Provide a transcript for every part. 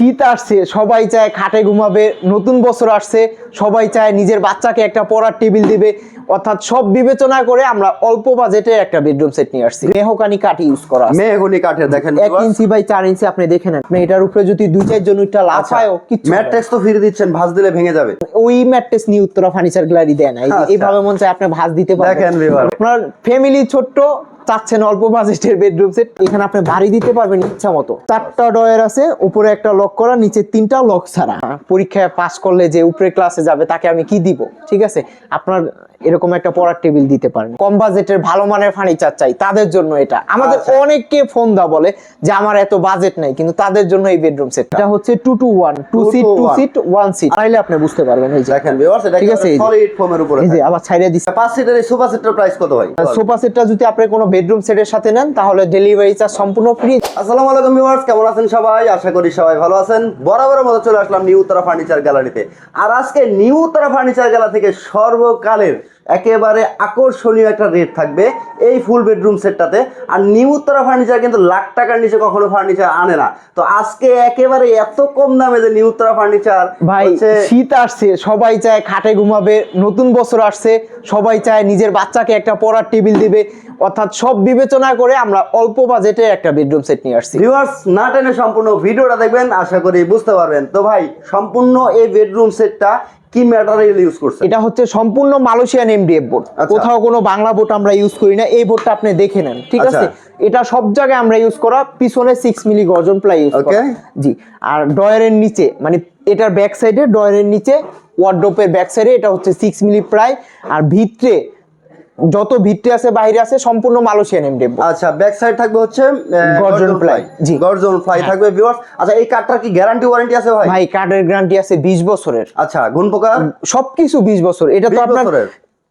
শীত আসছে সবাই চায় খাটে ঘুমাবে নতুন বছর আসছে সবাই চায় নিজের বাচ্চাকে একটা পড়ার টেবিল দিবে অর্থাৎ সব বিবেচনা করে আমরা অল্প বাজেটে একটা বেডরুম সেট নিয়ে আসছি মেহকানি কাঠ ইউজ করা আছে মেহগনি কাঠের দেখেন এক ইঞ্চি বাই চার ইঞ্চি আপনি দেখে নেন আপনি এটার উপরে যদি দুই চার জন একটা আচ্ছা। লাফায়ও না। ম্যাট্রেক্স তো ফিরে দিচ্ছেন ভাঁজ দিলে ভেঙে যাবে ওই ম্যাট্রেস নিয়ে উত্তরা ফার্নিচার গ্যালারি দেয় না এই যে আচ্ছা। এইভাবে মন চায় আপনি ভাঁজ দিতে পারবেন দেখেন। আপনার ফ্যামিলি ছোট্ট চাচ্ছেন অল্প বাজেটের বেডরুম সেট এখানে আপনি ভারী দিতে পারবেন ইচ্ছা মতো। চারটা ডয়ার আছে, উপরে একটা লক করা, নিচে তিনটা লক ছাড়া। পরীক্ষায় পাস করলে যে উপরে ক্লাসে যাবে, তাকে আমি কি দিব? ঠিক আছে? আপনার এরকম একটা পড়ার টেবিল দিতে পারেন। কম বাজেটের ভালো মানের ফার্নিচার চাই তাদের জন্য এটা। আমাদের আচ্ছা। অনেককে ফোন দা বলে যে আমার এত বাজেট নাই। কিন্তু তাদের জন্য এই বেডরুম সেট এটা হচ্ছে two two one two Two seat to two seat one seat তাইলে আপনি বুঝতে পারবেন এই যে। দেখেন ভিউয়ার্স এটা ঠিক আছে, সলিড ফোমের উপরে এই যে আবার ছাইড়ে দিচ্ছে। পাঁচ সিটের এই সোফা সেটের প্রাইস কত ভাই? সোফা সেটটা যদি আপনি কোনো বেডরুম সেটের সাথে নেন তাহলে ডেলিভারি চার্জ সম্পূর্ণ ফ্রি আসসালামু আলাইকুম ভিউয়ার্স কেমন আছেন সবাই? আশা করি সবাই ভালো আছেন। বরাবরের মতো চলে আসলাম নিউ উত্তরা ফার্নিচার গ্যালারিতে আর আজকে নিউ উত্তরা ফার্নিচার গ্যালারি থেকে সর্বকালের একেবারে আকর্ষণীয় একটা রেট থাকবে এই ফুল বেডরুম সেটটাতে আর নিউ উত্তরা ফার্নিচার কিন্তু লাখ টাকার নিচে কখনো ফার্নিচার আনে না। তো আজকে একেবারে এত কম দামে যে নিউ উত্তরা ফার্নিচার ভাই শীত আসছে সবাই চায় খাটে ঘুমাবে নতুন বছর আসছে সবাই চায় নিজের বাচ্চাকে একটা পড়ার টেবিল দিবে। অর্থাৎ সব বিবেচনা করে আমরা অল্প বাজেটে একটা বেডরুম সেট নিয়ে আসছি। ভিউয়ার্স না টেনে সম্পূর্ণ ভিডিওটা দেখবেন আশা করি বুঝতে পারবেন। তো ভাই সম্পূর্ণ এই বেডরুম সেটটা কি ম্যাটেরিয়াল ইউজ করছে এটা হচ্ছে সম্পূর্ণ মালয়েশিয়ান এমডিএফ বোর্ড আচ্ছা। কোথাও কোনো বাংলা বোর্ড আমরা ইউজ করি না এই বোর্ডটা আপনি দেখে নেন ঠিক আচ্ছা। আছে? এটা সব জায়গায় আমরা ইউজ করা পিছনে 6 মিলি গর্জন প্লাই ইউজ করা। জি আর ডয়ারের নিচে মানে এটার ব্যাক সাইডে ডয়ারের নিচে ওয়ার্ড্রোপের ব্যাক সাইডে এটা হচ্ছে 6 মিলি প্লাই আর ভিতরে যত ভিতরে আছে বাইরে আছে সম্পূর্ণ মালয়েশিয়ান এমডিএফ বোর্ড আচ্ছা ব্যাক সাইড থাকবে হচ্ছে গর্জন ফ্লাই জি। গর্জন ফ্লাই থাকবে ভিউয়ার্স আচ্ছা এই কার্ডটার কি গ্যারান্টি ওয়ারেন্টি আছে ভাই? ভাই কার্ডের গ্যারান্টি আছে বিশ বছরের। আচ্ছা গুণ পোকা সবকিছু বিশ বছর। এটা তো আপনার?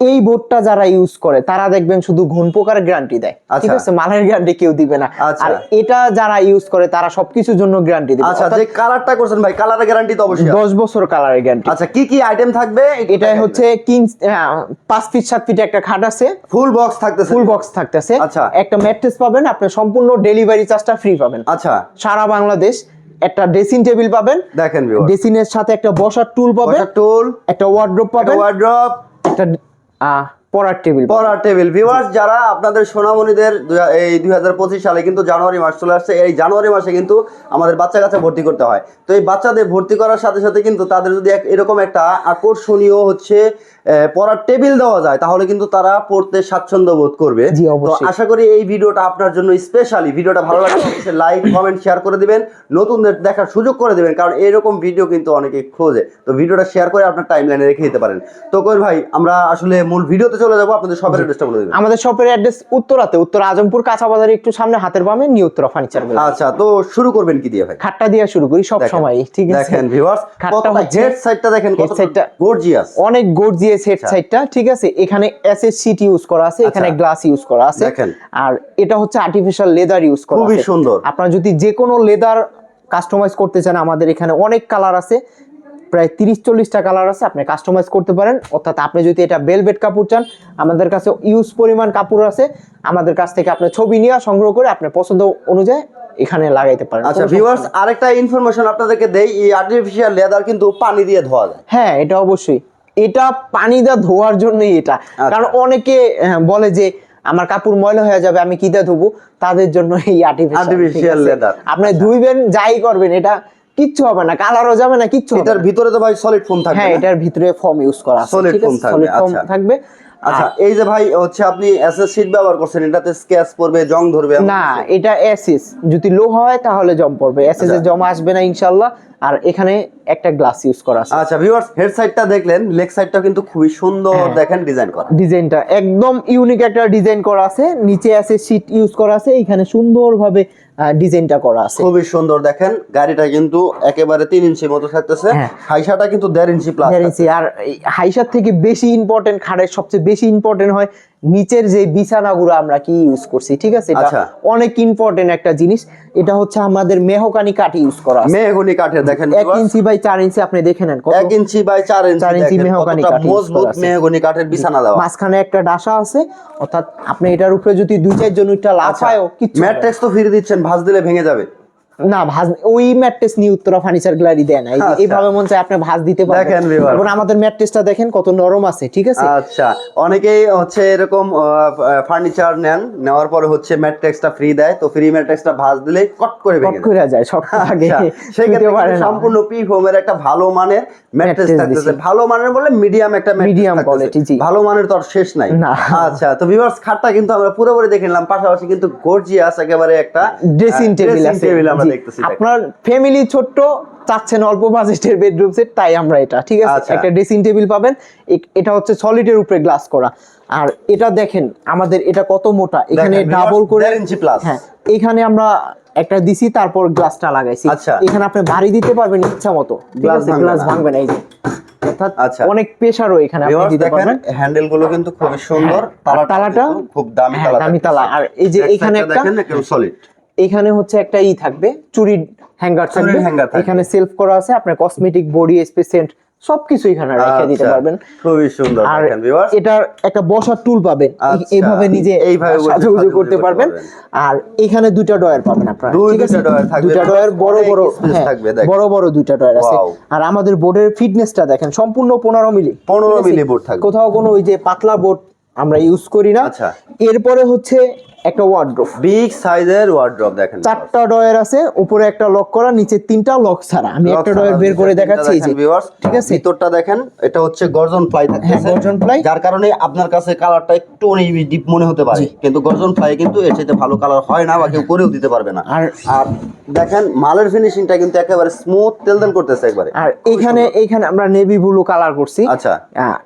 এই বোর্ডটা যারা ইউজ করে তারা দেখবেন শুধু ঘন পোকার গ্যারান্টি দেয়। ঠিক আচ্ছা। আছে? মালের গ্যারান্টি কেউ দিবে না। আচ্ছা। আর এটা যারা ইউজ করে তারা সবকিছুর জন্য গ্যারান্টি দিবে। আচ্ছা যে কালারটা করছেন ভাই কালারের গ্যারান্টি তো অবশ্যই আছে। দশ বছর কালারের গ্যারান্টি আচ্ছা কি কি আইটেম থাকবে? এটাই হচ্ছে কিং পাঁচ ফিট সাত ফিট একটা খাট আছে। ফুল বক্স থাকতেছে। ফুল বক্স থাকতেছে। আচ্ছা। একটা ম্যাট্রেস পাবেন আপনি সম্পূর্ণ ডেলিভারি চার্জটা ফ্রি পাবেন। আচ্ছা। সারা বাংলাদেশ একটা ড্রেসিং টেবিল পাবেন। দেখেন ড্রেসিং এর সাথে একটা বসার টুল পাবেন। টুল একটা ওয়ার্ড্রোপ পাবেন। ওয়ার্ড্রপ একটা টেবিল টেবিল যারা আপনাদের এই দুই হাজার পঁচিশ সালে কিন্তু জানুয়ারি মাস চলে আসছে। এই জানুয়ারি মাসে কিন্তু আমাদের বাচ্চা কাচ্চা ভর্তি করতে হয়। তো এই বাচ্চাদের ভর্তি করার সাথে সাথে কিন্তু তাদের যদি এরকম একটা আকর্ষণীয় হচ্ছে পড়ার টেবিল দেওয়া যায় তাহলে কিন্তু তারা পড়তে স্বাচ্ছন্দ্য বোধ করবে। তো আশা করি এই ভিডিওটা আপনার জন্য স্পেশালি ভিডিওটা ভালো লাগলে অবশ্যই লাইক কমেন্ট শেয়ার করে দিবেন নতুনদের দেখার সুযোগ করে দিবেন কারণ এরকম ভিডিও কিন্তু অনেকে খোঁজে। তো ভিডিওটা শেয়ার করে আপনার টাইম লাইনে রেখে দিতে পারেন। তো কই ভাই আমরা আসলে মূল ভিডিওতে চলে যাব আপনাদের সবের অ্যাড্রেসটা বলে দিবেন। আমাদের শপের অ্যাড্রেস উত্তরাতে উত্তর আজমপুর কাঁচা বাজারে একটু সামনে হাতের বামে নিউ উত্তরা ফার্নিচার বলে আচ্ছা তো শুরু করবেন কি দিয়ে ভাই? খাটটা দিয়ে শুরু করি সব সময় ঠিক আছে? দেখেন ভিউয়ার্স কতটা হেড সাইডটা দেখেন কত side টা- গর্জিয়াস অনেক গর্জিয়াস হেড আচ্ছা। সাইডটা ঠিক আছে? এখানে এসএস শীট ইউজ করা আছে এখানে আচ্ছা। গ্লাস ইউজ করা আছে। আর এটা হচ্ছে আর্টিফিশিয়াল লেদার ইউজ করা খুবই সুন্দর। আপনারা যদি যে কোনো লেদার কাস্টমাইজ করতে চান আমাদের এখানে অনেক কালার আছে। প্রায় তিরিশ চল্লিশটা কালার আছে আপনি কাস্টমাইজ করতে পারেন। অর্থাৎ আপনি যদি এটা বেলভেট কাপড় চান আমাদের কাছে ইউজ পরিমাণ কাপড় আছে। আমাদের কাছ থেকে আপনি ছবি নিয়ে সংগ্রহ করে আপনার পছন্দ অনুযায়ী এখানে লাগাইতে পারেন। আচ্ছা ভিউয়ার্স আরেকটা ইনফরমেশন আপনাদেরকে দেই এই আর্টিফিশিয়াল লেদার কিন্তু পানি দিয়ে ধোয়া যায়। হ্যাঁ এটা অবশ্যই। এটা পানি দা ধোয়ার জন্যই এটা। কারণ অনেকে বলে যে আমার কাপড় ময়লা হয়ে যাবে আমি কি ধুবো ধোবো? তাদের জন্য এই আর্টিফিশিয়াল লেদার আপনি ধুইবেন যাই করবেন এটা কিচ্ছু হবে না কালারও যাবে না কিচ্ছু এটার ভিতরে তো ভাই সলিড ফোম থাকবে হ্যাঁ এটার ভিতরে ফর্ম ইউজ করা foam আছে? থাকবে, সলিড ফর্ম আচ্ছা। থাকবে। আচ্ছা এই যে ভাই হচ্ছে আপনি এসএস শীট ব্যবহার করছেন এটাতে স্কেচ পড়বে জং ধরবে না এটা এসিস যদি লো হয় তাহলে জম পড়বে। এসিস এ আচ্ছা। জমা আসবে না ইনশাআল্লাহ আর এখানে একটা গ্লাস ইউজ করা আছে। আচ্ছা ভিউয়ার্স হেড সাইডটা দেখলেন লেগ সাইডটা কিন্তু খুবই সুন্দর হ্যাঁ। দেখেন ডিজাইন করা। ডিজাইনটা একদম ইউনিক একটা ডিজাইন করা আছে। নিচে আছে শীট ইউজ করা আছে। এখানে সুন্দরভাবে ডিজাইনটা করা আছে খুবই সুন্দর দেখেন গাড়িটা কিন্তু একেবারে তিন ইঞ্চি মতো থাকতেছে হ্যাঁ। হাইসাটা কিন্তু দেড় ইঞ্চি প্লাস। আর হাইসার থেকে বেশি ইম্পর্টেন্ট খাড়ের সবচেয়ে বেশি ইম্পর্টেন্ট হয় নিচের যে বিছানাগুলো আমরা কি ইউজ করছি ঠিক আছে? এটা আচ্ছা। অনেক ইম্পর্টেন্ট একটা জিনিস। এটা হচ্ছে আমাদের মেহকানি কাঠ ইউজ করা আছে। মেহগনি কাঠের দেখেন এক ইঞ্চি বাই চার ইঞ্চি আপনি দেখে নেন এক ইঞ্চি বাই চার ইঞ্চি চার ইঞ্চি দেখেন মেহগনি কাঠ মজবুত। মেহগনি কাঠের বিছানা দেওয়া। মাঝখানে একটা ডাসা আছে অর্থাৎ আপনি এটার উপরে যদি দুই চার জন একটা আচ্ছা। লাফায়ও না। ম্যাট্রেক্স তো ফিরে দিচ্ছেন ভাঁজ দিলে ভেঙে যাবে। না ভাজ ওই ম্যাট্রেস নিয়ে উত্তরা ফার্নিচার গ্যালারি দেয় না আচ্ছা। এইভাবে মন আপনি ভাজ দিতে পারবেন দেখেন এবং আমাদের ম্যাট্রেসটা দেখেন কত নরম আছে ঠিক আছে আচ্ছা অনেকেই হচ্ছে এরকম ফার্নিচার নেন নেওয়ার পরে হচ্ছে ম্যাট্রিক্সটা ফ্রি দেয় তো ফ্রি ম্যাট্রিক্সটা ভাঁজ দিলেই কট করে ভেঙে করে যায় শক্ত আচ্ছা, সেক্ষেত্রে কিন্তু না। সম্পূর্ণ পি হোমের একটা ভালো মানের ম্যাট্রেস থাকতেছে ভালো মানের বলে মিডিয়াম একটা থাকতেছে। quality, জি। ভালো মানের তো আর শেষ নাই আচ্ছা তো ভিউয়ার্স খাটটা কিন্তু আমরা পুরোপুরি দেখে নিলাম পাশাপাশি কিন্তু গর্জিয়াস একেবারে একটা ড্রেসিং টেবিল আছে। দেখতেছি আপনার ফ্যামিলি ছোট্ট চাচ্ছেন অল্প বাজেটের বেডরুম সেট তাই আমরা এটা ঠিক আছে? আচ্ছা। একটা ড্রেসিং টেবিল পাবেন এটা হচ্ছে সলিডের উপরে গ্লাস করা। আর এটা দেখেন আমাদের এটা কত মোটা এখানে ডাবল করে ইঞ্চি। হ্যাঁ এখানে আমরা একটা দিছি তারপর গ্লাসটা লাগাইছি। আচ্ছা। এখানে আপনি ভারী দিতে পারবেন ইচ্ছা মতো। গ্লাস ভাঙবে না। এই যে। অর্থাৎ আচ্ছা। অনেক প্রেসারও এখানে আপনি দিতে পারবেন। হ্যান্ডেলগুলো কিন্তু খুবই সুন্দর। হ্যাঁ, তালাটা খুব দামি হ্যাঁ, তালা দামি তালা। আর এই যে এখানে একটা- দেখেন একদম সলিড এখানে হচ্ছে একটা ই থাকবে চুরির হ্যাঙ্গার থাকবে। এখানে সেলফ করা আছে আপনার কসমেটিক বডি স্পেসেন্ট সবকিছু এখানে রেখে দিতে আচ্ছা, পারবেন। খুবই সুন্দর আর এটার একটা বসার টুল পাবেন। এই- আচ্ছা, এইভাবে নিজে এইভাবে সাজুগুজু করতে পারবেন। আর এখানে দুইটা ডয়ার পাবেন আপনারা ঠিক আছে? দুইটা ডয়ার থাকবে, দুইটা ডয়ার বড় বড় হ্যাঁ, থাকবে, দেখেন। বড় বড় দুইটা ডয়ার আছে। আর আমাদের বোর্ডের ফিটনেসটা দেখেন সম্পূর্ণ পনেরো মিলি। 15 ঠিক আছে? মিলি board থাকবে। কোথাও কোনো ওই যে পাতলা বোর্ড আমরা ইউজ করি না। আচ্ছা। এরপরে হচ্ছে একটা বিগ সাইজের ওয়ার্ড্রপ দেখেন। চারটা ডয়ার আছে উপরে একটা লক করা নিচে তিনটা লক ছাড়া। আমি একটা ডয়ার বের করে দেখাচ্ছি এই যে। ঠিক আছে? ভিতরটা দেখেন এটা হচ্ছে গর্জন হ্যাঁ থাকতেছে গর্জন যার কারণে আপনার কাছে কালারটা একটু ডিপ মনে হতে পারে। কিন্তু গর্জন কিন্তু এর চাইতে ভালো কালার হয় না বা কেউ করেও দিতে পারবে না। আর- আর দেখেন মালের ফিনিশিংটা কিন্তু একেবারে স্মুথ তেলতেল করতেছে একবারে। আর এখানে এখানে আমরা নেভি ব্লু কালার করছি। আচ্ছা।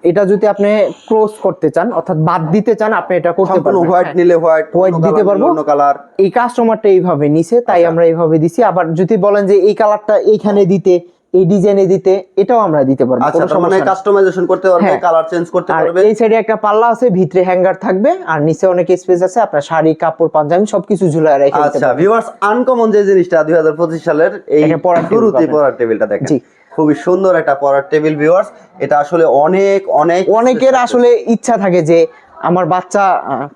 এটা যদি আপনি ক্লোজ করতে চান অর্থাৎ বাদ দিতে চান আপনি এটা করতে পারবেন। হোয়াইট হ্যাঁ। নিলে হোয়াইট White দিতে পারব। অন্য কালার এই কাস্টমারটা এইভাবে নিছে তাই আচ্ছা। আমরা এইভাবে দিছি। আবার যদি বলেন যে এই কালারটা এইখানে দিতে এই ডিজাইনে দিতে এটাও আমরা দিতে পারব। আচ্ছা মানে কাস্টমাইজেশন করতে পারবে হ্যাঁ। কালার চেঞ্জ করতে পারবে। এই সাইডে একটা পাল্লা আছে ভিতরে হ্যাঙ্গার থাকবে আর নিচে অনেক স্পেস আছে আপনার শাড়ি কাপড় পাঞ্জাবি সবকিছু ঝুলায় রেখে দিতে আচ্ছা ভিউয়ার্স আনকমন যে জিনিসটা 2025 সালের এই পড়ার শুরুতে পড়ার টেবিলটা দেখেন। জি। খুবই সুন্দর একটা পড়ার টেবিল ভিউয়ার্স এটা আসলে অনেক অনেক অনেকের আসলে ইচ্ছা থাকে যে আমার বাচ্চা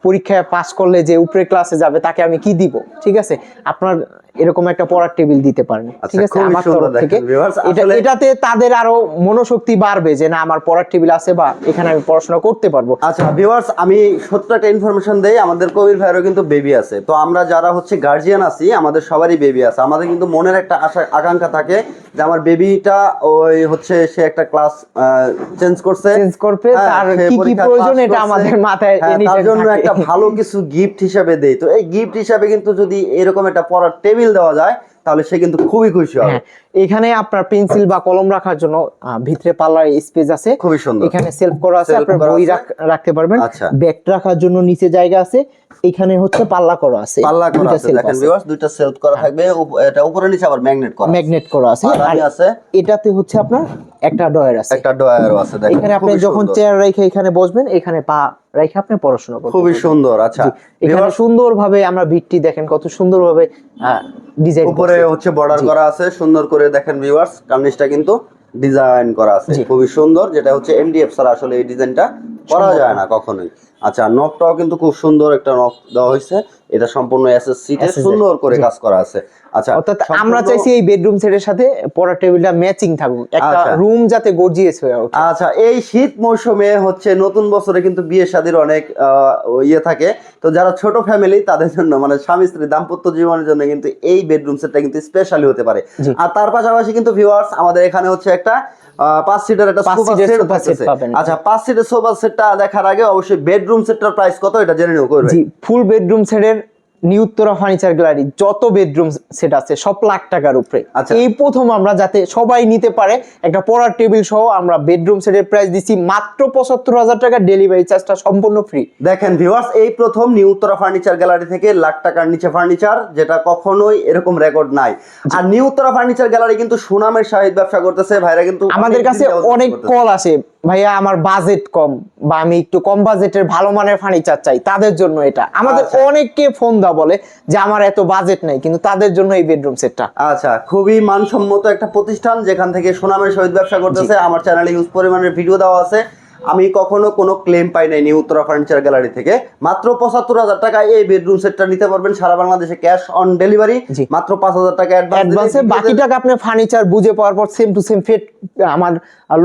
পরীক্ষায় পাস করলে যে উপরে ক্লাসে যাবে, তাকে আমি কি দিব? ঠিক আছে? আপনার এরকম একটা পড়ার টেবিল দিতে পারেন। আচ্ছা, ঠিক আছে? আমার তরফ থেকে। এটাতে তাদের আরও মনোশক্তি বাড়বে যে না আমার পড়ার টেবিল আছে বা এখানে আমি পড়াশোনা করতে পারব। আচ্ছা ভিউয়ার্স আমি সত্য একটা ইনফরমেশন দেই। আমাদের কবির ভাইয়েরও কিন্তু বেবি আছে। তো আমরা যারা হচ্ছে গার্জিয়ান আছি আমাদের সবারই বেবি আছে। আমাদের কিন্তু মনের একটা আশা আকাঙ্ক্ষা থাকে যে আমার বেবিটা ওই হচ্ছে সে একটা ক্লাস চেঞ্জ করছে। চেঞ্জ করবে হ্যাঁ, তার কি কি প্রয়োজন এটা আমাদের মাথায় হ্যাঁ, তার জন্য একটা ভালো কিছু গিফট হিসাবে দেই। তো এই গিফট হিসাবে কিন্তু যদি এরকম একটা পড়ার টেবিল দেওয়া যায়। তাহলে সে কিন্তু খুবই খুশি হবে। হ্যাঁ এখানে আপনার পেন্সিল বা কলম রাখার জন্য ভিতরে পাল্লার স্পেস আছে। খুবই সুন্দর। এখানে সেলফ করা আছে আপনার বই রাখতে পারবেন। আচ্ছা। ব্যাগ রাখার জন্য নিচে জায়গা আছে। এখানে হচ্ছে পাল্লা করা আছে। পাল্লা করা আছে দেখেন ভিউয়ার্স দুইটা সেলফ করা থাকবে। এটা উপরে নিচে আবার ম্যাগনেট করা ম্যাগনেট করা আছে। আর আছে। এটাতে হচ্ছে আপনার একটা ডয়ার আছে। একটা ডয়ারও আছে দেখেন এখানে আপনি যখন চেয়ার রেখে এখানে বসবেন এখানে পা রেখে আপনি পড়াশোনা করবেন খুবই সুন্দর আচ্ছা। এখানে সুন্দরভাবে আমরা বিটটি দেখেন কত সুন্দরভাবে ডিজাইন উপরে হচ্ছে বর্ডার করা আছে সুন্দর করে দেখেন ভিউয়ার্স কার্নিশটা কিন্তু ডিজাইন করা আছে। খুবই সুন্দর যেটা হচ্ছে এমডিএফ ছাড়া আসলে এই ডিজাইনটা করা যায় না। কখনোই। আচ্ছা নকটাও কিন্তু খুব সুন্দর একটা নক দেওয়া হয়েছে। এটা সম্পূর্ণ এসএসসি তে সুন্দর করে কাজ করা আছে। আচ্ছা অর্থাৎ আমরা চাইছি এই বেডরুম সেটের সাথে পড়ার টেবিলটা ম্যাচিং থাকুক। একটা আচ্ছা। রুম যাতে গর্জিয়াস হয়ে ওঠে। আচ্ছা এই শীত মৌসুমে হচ্ছে নতুন বছরে কিন্তু বিয়ে শাদির অনেক ইয়ে থাকে। তো যারা ছোট ফ্যামিলি তাদের জন্য মানে স্বামী স্ত্রী দাম্পত্য জীবনের জন্য কিন্তু এই বেডরুম সেটটা কিন্তু স্পেশালি হতে পারে। আর তার পাশাপাশি কিন্তু ভিউয়ার্স আমাদের এখানে হচ্ছে একটা পাঁচ সিটার একটা সোফা সেট আচ্ছা পাঁচ সিটের সোফা সেটটা দেখার আগে অবশ্যই বেডরুম সেটটার প্রাইস কত? এটা জেনে নেব করবে জি ফুল বেডরুম সেটের নিউ উত্তরা ফার্নিচার গ্যালারি যত বেডরুম সেট আছে সব লাখ টাকার উপরে। আচ্ছা। এই প্রথম আমরা যাতে সবাই নিতে পারে একটা পড়ার টেবিল সহ আমরা বেডরুম সেটের প্রাইস দিচ্ছি মাত্র পঁচাত্তর হাজার টাকা ডেলিভারি চার্জটা সম্পূর্ণ ফ্রি দেখেন ভিউয়ার্স এই প্রথম নিউ উত্তরা ফার্নিচার গ্যালারি থেকে লাখ টাকার নিচে ফার্নিচার যেটা কখনোই এরকম রেকর্ড নাই। আর নিউ উত্তরা ফার্নিচার গ্যালারি কিন্তু সুনামের সাহিত ব্যবসা করতেছে ভাইরা কিন্তু আমাদের কাছে অনেক কল আসে ভাইয়া আমার বাজেট কম বা আমি একটু কম বাজেটের ভালো মানের ফার্নিচার চাই। তাদের জন্য এটা। আমাদের আচ্ছা। অনেককে ফোন দা বলে যে আমার এত বাজেট নাই কিন্তু তাদের জন্য এই বেডরুম সেটটা আচ্ছা খুবই মানসম্মত একটা প্রতিষ্ঠান যেখান থেকে সুনামের শহীদ ব্যবসা করতেছে। আমার চ্যানেলে ইউজ পরিমাণের ভিডিও দেওয়া আছে। আমি কখনো কোনো ক্লেম পাই নাই নিউ উত্তরা ফার্নিচার গ্যালারি থেকে। মাত্র পঁচাত্তর হাজার টাকায় এই বেডরুম সেটটা নিতে পারবেন। সারা বাংলাদেশে ক্যাশ অন ডেলিভারি মাত্র পাঁচ হাজার টাকা অ্যাডভান্সে বাকি টাকা আপনি ফার্নিচার বুঝে পাওয়ার পর সেম টু সেম ফিট আমার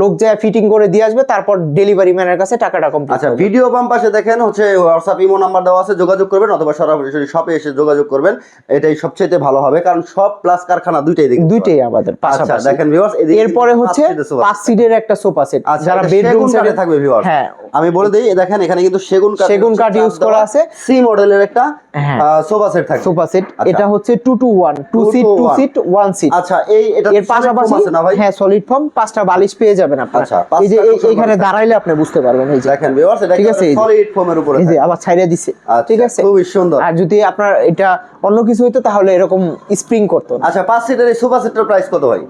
লোক যায় ফিটিং করে দিয়ে আসবে তারপর ডেলিভারি ম্যানের কাছে টাকাটা কমপ্লিট আচ্ছা ভিডিও বাম পাশে দেখেন হচ্ছে হোয়াটসঅ্যাপ ইমো নাম্বার দেওয়া আছে যোগাযোগ করবেন অথবা সরাসরি শপে এসে যোগাযোগ করবেন। এটাই সবচেয়ে ভালো হবে কারণ সব প্লাস কারখানা দুইটাই দেখতে দুইটাই আমাদের আচ্ছা দেখেন ভিউয়ার্স এরপরে হচ্ছে পাঁচ সিটের একটা সোফা সেট আচ্ছা যারা বেডরুম সেটে কাঠে থাকবে হ্যাঁ। আমি বলে দেই দেখেন এখানে কিন্তু সেগুন কাঠ সেগুন কাঠ use করা আছে। সি মডেলের একটা। সোফা সেট থাকবে। Sofa set. এটা হচ্ছে two two one two Two seat to two seat seat আচ্ছা এই এটা এর পাশাপাশি আছে না ভাই? হ্যাঁ সলিড ফর্ম পাঁচটা বালিশ পেয়ে যাবেন আচ্ছা, এই যে এইখানে দাঁড়াইলে আপনি বুঝতে পারবেন এই যে। দেখেন ভিউয়ার্স এটা ঠিক আছে, সলিড ফোমের উপরে এই যে আবার ছাইড়া দিছে। আচ্ছা, ঠিক আছে? খুবই সুন্দর। আর যদি আপনার এটা অন্য কিছু হইতো তাহলে এরকম স্প্রিং করতো আচ্ছা পাঁচ সিটের এই সোফা সেটের প্রাইস কত ভাই?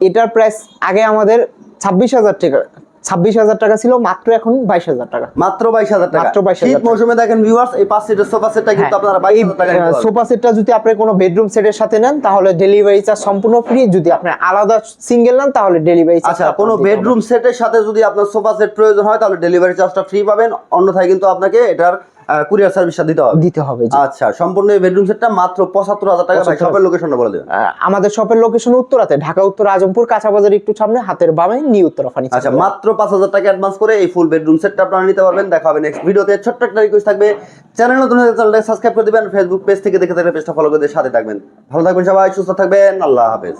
এটার প্রাইস আগে আমাদের ছাব্বিশ হাজার টাকা ছাব্বিশ হাজার টাকা ছিল মাত্র এখন বাইশ হাজার টাকা। মাত্র বাইশ হাজার টাকা। মাত্র বাইশ হাজার মৌসুমে দেখেন ভিউয়ার্স এই পাঁচ সিটের সোফা সেটটা কিন্তু হ্যাঁ, আপনারা বাইশ টাকা সোফা সেটটা যদি আপনি কোনো বেডরুম সেটের সাথে নেন তাহলে ডেলিভারি চার্জ সম্পূর্ণ ফ্রি যদি আপনি আলাদা সিঙ্গেল নেন তাহলে ডেলিভারি চার্জ আচ্ছা কোনো বেডরুম সেটের সাথে যদি আপনার সোফা সেট প্রয়োজন হয় তাহলে ডেলিভারি চার্জটা ফ্রি পাবেন। অন্যথায় কিন্তু আপনাকে এটার কুরিয়ার সার্ভিসটা দিতে হবে? দিতে হবে আচ্ছা সম্পূর্ণ এই বেডরুম সেটটা মাত্র পঁচাত্তর হাজার টাকা। শপের লোকেশনটা বলে দেবেন। আমাদের শপের লোকেশন উত্তরাতে ঢাকা উত্তর আজমপুর কাঁচা বাজার একটু সামনে হাতের বামে নিউ উত্তরা ফার্নিচার আচ্ছা মাত্র পাঁচ হাজার টাকা অ্যাডভান্স করে এই ফুল বেডরুম সেটটা আপনারা নিতে পারবেন। দেখা হবে নেক্সট ভিডিওতে ছোট্ট একটা রিকোয়েস্ট থাকবে। চ্যানেল নতুন হলে চ্যানেলটা সাবস্ক্রাইব করে দিবেন। ফেসবুক পেজ থেকে দেখে থাকলে পেজটা ফলো করে সাথে থাকবেন। ভালো থাকবেন সবাই সুস্থ থাকবেন। আল্লাহ হাফেজ।